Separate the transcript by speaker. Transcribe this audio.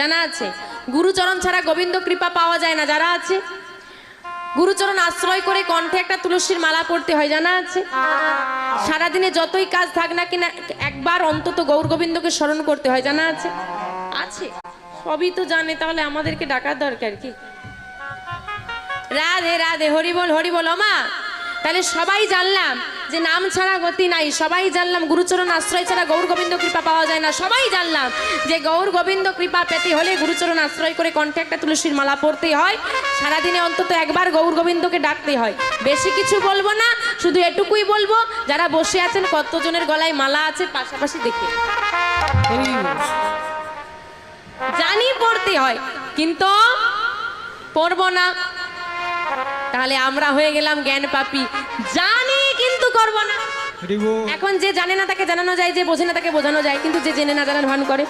Speaker 1: জানা আছে? গুরুচরণ ছাড়া গোবিন্দ কৃপা পাওয়া যায় না, যারা আছে? গুরুচরণ আশ্রয় করে কণ্ঠে একটা তুলসীর মালা পড়তে হয়, জানা আছে? সারাদিনে যতই কাজ থাক না কিনা, একবার অন্তত গৌর গোবিন্দকে স্মরণ করতে হয়, জানা আছে? আছে। সবই তো জানে, তাহলে আমাদেরকে ডাকার দরকার কি? রাধে রাধে হরি বল হরি বল মা তাহলে সবাই জানলাম যে নাম ছাড়া গতি নাই। সবাই জানলাম গুরুচরণ আশ্রয় ছাড়া গৌর গোবিন্দ কৃপা পাওয়া যায় না। সবাই জানলাম যে গৌর গোবিন্দ কৃপা পেতে হলে গুরুচরণ আশ্রয় করে কণ্ঠে একটা তুলসীর মালা পড়তে হয়। সারাদিনে অন্তত একবার গৌর গোবিন্দকে ডাকতে হয়। বেশি কিছু বলব না, শুধু এটুকুই বলব, যারা বসে আছেন কতজনের গলায় মালা আছে পাশাপাশি দেখে। জানি পড়তে হয়, কিন্তু পড়ব না। তাহলে আমরা হয়ে গেলাম জ্ঞান পাপি। জানি কিন্তু করব না। এখন যে জানে না তাকে জানানো যায় যে বোঝে না তাকে বোঝানো যায় কিন্তু যে জেনে না জানার ভান করে।